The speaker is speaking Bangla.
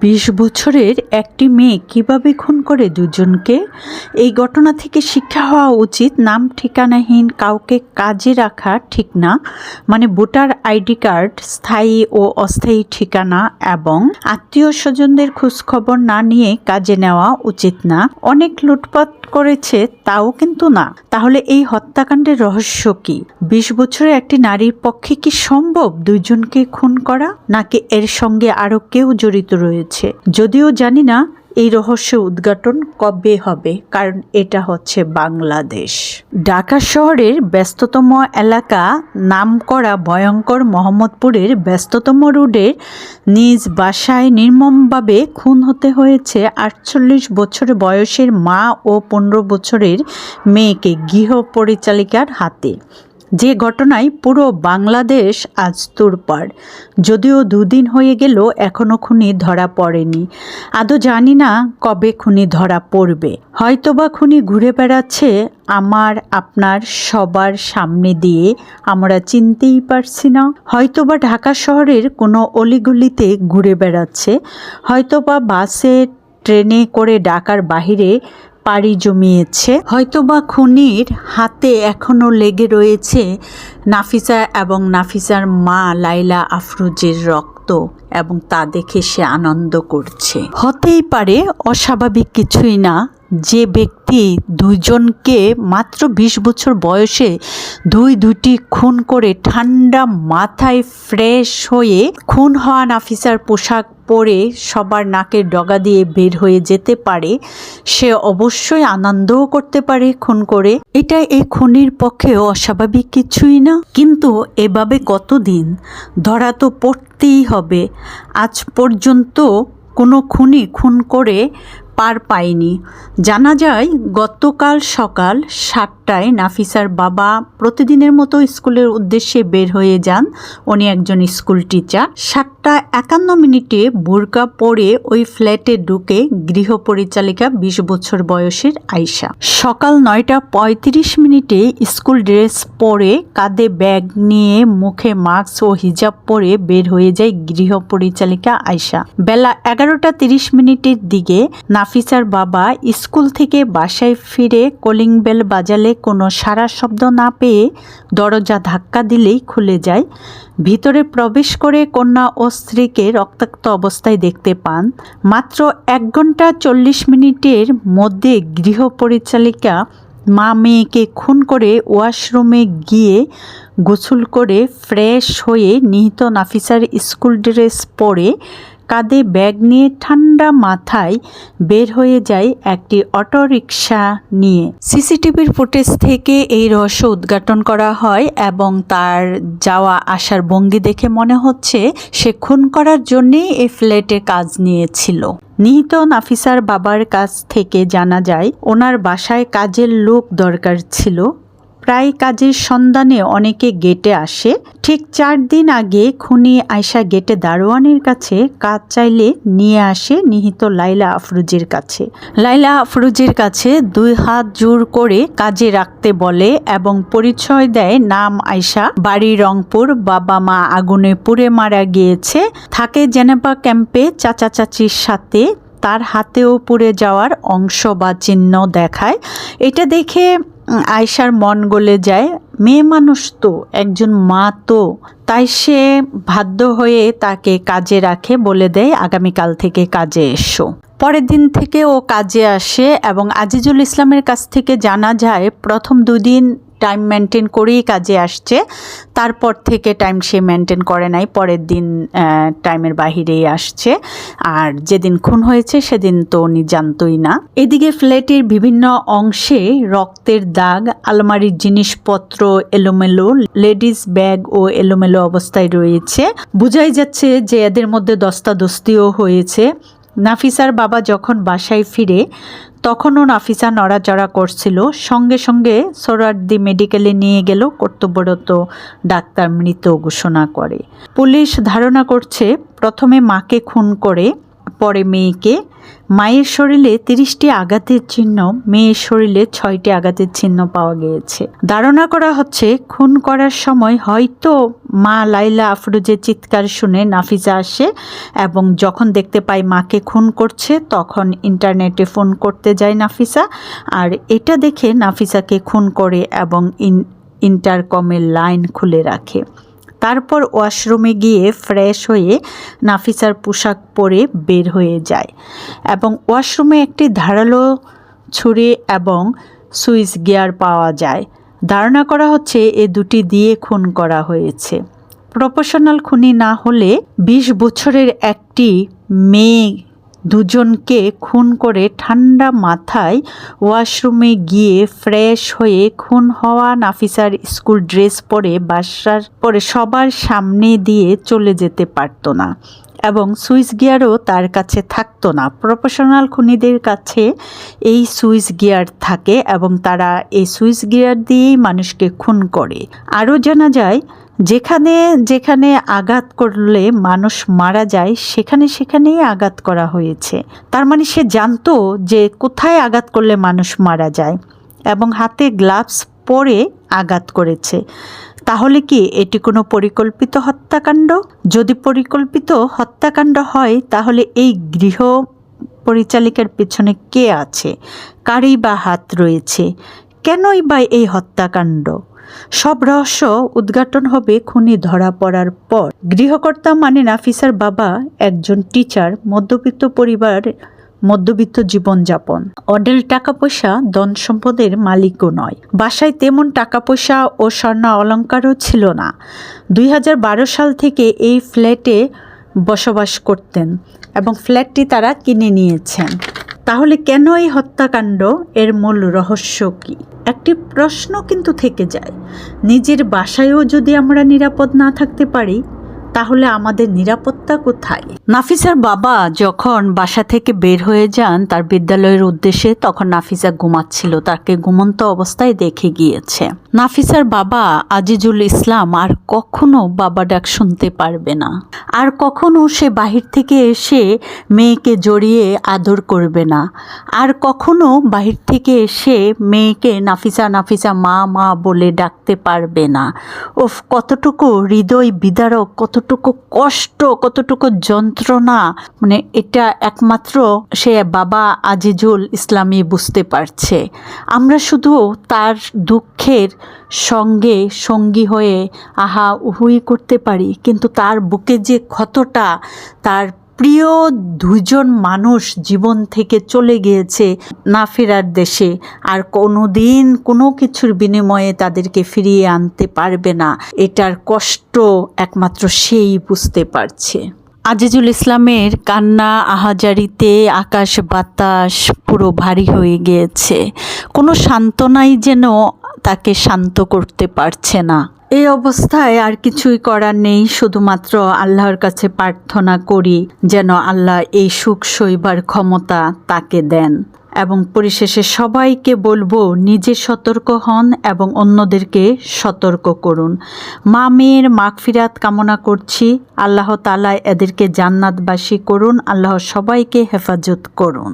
বিশ বছরের একটি মেয়ে কীভাবে খুন করে দুজনকে? এই ঘটনা থেকে শিক্ষা হওয়া উচিত। নাম ঠিকানাহীন, কাউকে কাজে রাখা ঠিক না মানে ভোটার আইডি কার্ড, স্থায়ী ও অস্থায়ী ঠিকানা এবং আত্মীয় স্বজনদের খোঁজখবর না নিয়ে কাজে নেওয়া উচিত না। অনেক লুটপাট করেছে, তাও কিন্তু না। তাহলে এই হত্যাকাণ্ডের রহস্য কি? বিশ বছরের একটি নারীর পক্ষে কি সম্ভব দুইজনকে খুন করা? নাকি এর সঙ্গে আরও কেউ জড়িত রয়েছে? যদিও জানি না এই রহস্য উদ্ঘাটন কবে হবে, কারণ এটা হচ্ছে বাংলাদেশ। ঢাকা শহরের ব্যস্ততম এলাকা নামকরা ভয়ঙ্কর মোহাম্মদপুরের ব্যস্ততম রোডের নিজ বাসায় নির্মমভাবে খুন হতে হয়েছে আটচল্লিশ বছর বয়সের মা ও পনেরো বছরের মেয়েকে গৃহ পরিচালিকার হাতে। যে ঘটনায় পুরো বাংলাদেশ আজ তোড়পাড়। যদিও দুদিন হয়ে গেল এখনও খুনি ধরা পড়েনি। আদৌ জানি না কবে খুনি ধরা পড়বে। হয়তোবা খুনি ঘুরে বেড়াচ্ছে আমার, আপনার, সবার সামনে দিয়ে। আমরা চিনতেই পারছি না। হয়তোবা ঢাকা শহরের কোনো অলিগলিতে ঘুরে বেড়াচ্ছে। হয়তোবা বাসে, ট্রেনে করে ঢাকার বাহিরে পাড়ি জমিয়েছে। হয়তোবা খুনির হাতে এখনও লেগে রয়েছে নাফিসা এবং নাফিসার মা লাইলা আফরোজের রক্ত এবং তা দেখে সে আনন্দ করছে। হতেই পারে অস্বাভাবিক কিছুই না যে ব্যক্তি দুইজনকে মাত্র বিশ বছর বয়সে দুই দুটি খুন করে ঠান্ডা মাথায় ফ্রেশ হয়ে খুন হওয়া নাফিসার পোশাক পরে সবার নাকের ডগা দিয়ে বের হয়ে যেতে পারে, সে অবশ্যই আনন্দও করতে পারে খুন করে। এটা এই খুনির পক্ষেও অস্বাভাবিক কিছুই না। কিন্তু এভাবে কতদিন? ধরা তো পড়তেই হবে। আজ পর্যন্ত কোনো খুনি খুন করে পার পায়নি জানা যায়, গতকাল সকাল সাতটায় নাফিসার বাবা প্রতিদিনের মতো স্কুলের উদ্দেশ্যে বের হয়ে যান। উনি একজন স্কুল টিচার। সাতটা একান্ন মিনিটে বোরকা পরে ওই ফ্ল্যাটে ঢুকে গৃহ পরিচালিকা বিশ বছর বয়সের আয়শা। সকাল নয়টা পঁয়ত্রিশ মিনিটে স্কুল ড্রেস পরে কাঁধে ব্যাগ নিয়ে মুখে মাস্ক ও হিজাব পরে বের হয়ে যায় গৃহ পরিচালিকা আয়শা। বেলা এগারোটা তিরিশ মিনিটের দিকে নাফিসার বাবা স্কুল থেকে বাসায় ফিরে কলিং বেল বাজালে কোনো সারা শব্দ না পেয়ে দরজা ধাক্কা দিলেই খুলে যায়। ভিতরে প্রবেশ করে কন্যা ও স্ত্রীকে রক্তাক্ত অবস্থায় দেখতে পান। মাত্র এক ঘণ্টা চল্লিশ মিনিটের মধ্যে গৃহ পরিচালিকা মা মেয়েকে খুন করে ওয়াশরুমে গিয়ে গোসল করে ফ্রেশ হয়ে নিহিত নাফিসার স্কুল ড্রেস পরে কাঁধে ব্যাগ নিয়ে ঠান্ডা মাথায় বের হয়ে যায় একটি অটোরিকশা নিয়ে। সিসিটিভির ফুটেজ থেকে এই রহস্য উদ্ঘাটন করা হয় এবং তার যাওয়া আসার ভঙ্গি দেখে মনে হচ্ছে সে খুন করার জন্যেই এই ফ্ল্যাটে কাজ নিয়েছিল। নিহিত নাফিসার বাবার কাছ থেকে জানা যায়, ওনার বাসায় কাজের লোক দরকার ছিল। প্রায় কাজের সন্ধানে অনেকে গেটে আসে। ঠিক চার দিন আগে খুনি আয়সা গেটে দারোয়ানের কাছে কাজ চাইলে নিয়ে আসে নিহিত লাইলা আফরুজের কাছে। লাইলা আফরুজের কাছে দুই হাত জোর করে কাজে রাখতে বলে এবং পরিচয় দেয় নাম আয়সা বাড়ি রংপুর, বাবা মা আগুনে পুড়ে মারা গিয়েছে। থাকে জেনেভা ক্যাম্পে চাচা চাচির সাথে। তার হাতেও পুড়ে যাওয়ার অংশ বা চিহ্ন দেখায়। এটা দেখে উম, আয়শার মন গলে যায়। মেয়ে মানুষ তো একজন মা তো। তাই সে বাধ্য হয়ে তাকে কাজে রাখে বলে দেয় আগামীকাল থেকে কাজে এসো। পরের দিন থেকে ও কাজে আসে এবং আজিজুল ইসলামের কাছ থেকে জানা যায় প্রথম দুদিন টাইম মেনটেন করেই কাজে আসছে। তারপর থেকে টাইম সে মেনটেন করে নাই, পরের দিন টাইমের বাহিরেই আসছে। আর যেদিন খুন হয়েছে সেদিন তো উনি জানতই না। এদিকে ফ্ল্যাটের বিভিন্ন অংশে রক্তের দাগ, আলমারির জিনিসপত্র এলোমেলো লেডিস ব্যাগ ও এলোমেলো অবস্থায় রয়েছে। বোঝাই যাচ্ছে যে এদের মধ্যে দস্তাদস্তিও হয়েছে। নাফিসার বাবা যখন বাসায় ফিরে, তখনও নাফিসা নড়াচড়া করছিল। সঙ্গে সঙ্গে সোরারদি মেডিকেলে নিয়ে গেল কর্তব্যরত ডাক্তার মৃত ঘোষণা করে। পুলিশ ধারণা করছে, প্রথমে মাকে খুন করে, পরে মেয়েকে মায়ের শরীরে তিরিশটি আঘাতের চিহ্ন, মেয়ের শরীরে ছয়টি আঘাতের চিহ্ন পাওয়া গিয়েছে। ধারণা করা হচ্ছে, খুন করার সময় হয়তো মা লাইলা আফরোজের চিৎকার শুনে নাফিজা আসে এবং যখন দেখতে পায় মাকে খুন করছে, তখন ইন্টারনেটে ফোন করতে যায় নাফিসা। আর এটা দেখে নাফিসাকে খুন করে এবং ইন, ইন্টারকমের লাইন খুলে রাখে। তারপর ওয়াশরুমে গিয়ে ফ্রেশ হয়ে নাফিসার পোশাক পরে বের হয়ে যায় এবং ওয়াশরুমে একটি ধারালো ছুরি এবং সুইচ গিয়ার পাওয়া যায়। ধারণা করা হচ্ছে এ দুটি দিয়ে খুন করা হয়েছে। প্রফেশনাল খুনি না হলে বিশ বছরের একটি মেয়ে দুজনকে খুন করে ঠান্ডা মাথায় ওয়াশরুমে গিয়ে ফ্রেশ হয়ে খুন হওয়া নাফিসার স্কুল ড্রেস পরে বাসার, পরে সবার সামনে দিয়ে চলে যেতে পারতো না এবং সুইচ গিয়ারও তার কাছে থাকতো না। প্রফেশনাল খুনিদের কাছে এই সুইচ গিয়ার থাকে এবং তারা এই সুইচ গিয়ার দিয়েই মানুষকে খুন করে। আরও জানা যায় যেখানে যেখানে আঘাত করলে মানুষ মারা যায়, সেখানে, সেখানেই আঘাত করা হয়েছে। তার মানে সে জানতো যে কোথায় আঘাত করলে মানুষ মারা যায় এবং হাতে গ্লাভস পরে আঘাত করেছে। তাহলে কি এটি কোনো পরিকল্পিত হত্যাকাণ্ড? যদি পরিকল্পিত হত্যাকাণ্ড হয়, তাহলে এই গৃহ পরিচালিকার পেছনে কে আছে? কারই বা হাত রয়েছে। কেনই বা এই হত্যাকাণ্ড? সব রহস্য উদ্ঘাটন হবে খুনি ধরা পড়ার পর। গৃহকর্তা মানে নাফিসার বাবা, একজন টিচার মধ্যবিত্ত পরিবার, মধ্যবিত্ত জীবনযাপন। অডেল টাকা পয়সা ধন সম্পদের মালিকও নয়। বাসায় তেমন টাকা পয়সা ও স্বর্ণ অলঙ্কারও ছিল না। দুই হাজার বারো সাল থেকে এই ফ্ল্যাটে বসবাস করতেন এবং ফ্ল্যাটটি তারা কিনে নিয়েছেন। তাহলে কেন এই হত্যাকাণ্ড? এর মূল রহস্য কি? একটি প্রশ্ন কিন্তু থেকে যায়। নিজের বাসায়ও যদি আমরা নিরাপদ না থাকতে পারি তাহলে আমাদের নিরাপত্তা কোথায়? নাফিসার বাবা যখন বাসা থেকে বের হয়ে যান তার বিদ্যালয়ের উদ্দেশ্যে, তখন নাফিসা ঘুমাচ্ছিল। তাকে ঘুমন্ত অবস্থায় দেখে গিয়েছে। নাফিসার বাবা আজিজুল ইসলাম আর কখনো বাবা ডাক শুনতে পারবে না। আর কখনো সে বাহির থেকে এসে মেয়েকে জড়িয়ে আদর করবে না। আর কখনো বাহির থেকে এসে মেয়েকে নাফিসা নাফিসা মা মা বলে ডাকতে পারবে না। ওফ, কতটুকু হৃদয় বিদারক কতটুকু কষ্ট, কতটুকু যন্ত্রণা মানে এটা একমাত্র সে বাবা আজিজুল ইসলামী বুঝতে পারছে। আমরা শুধু তার দুঃখের সঙ্গে সঙ্গী হয়ে আহা উহুই করতে পারি, কিন্তু তার বুকে যে ক্ষতটা, তার প্রিয় দুজন মানুষ জীবন থেকে চলে গিয়েছে না ফেরার দেশে, আর কোনো দিন কোনো কিছুর বিনিময়ে তাদেরকে ফিরিয়ে আনতে পারবে না। এটার কষ্ট একমাত্র সেই বুঝতে পারছে। আজিজুল ইসলামের কান্না আহাজারিতে আকাশ বাতাস পুরো ভারী হয়ে গিয়েছে। কোনো সান্ত্বনাই যেন তাকে শান্ত করতে পারছে না। এই অবস্থায় আর কিছুই করার নেই, শুধুমাত্র আল্লাহর কাছে প্রার্থনা করি যেন আল্লাহ এই সুখ সইবার ক্ষমতা তাকে দেন। এবং পরিশেষে সবাইকে বলব, নিজে সতর্ক হন এবং অন্যদেরকে সতর্ক করুন। মা মেয়ের মাগফিরাত কামনা করছি। আল্লাহ তালা এদেরকে জান্নাতবাসী করুন। আল্লাহ সবাইকে হেফাজত করুন।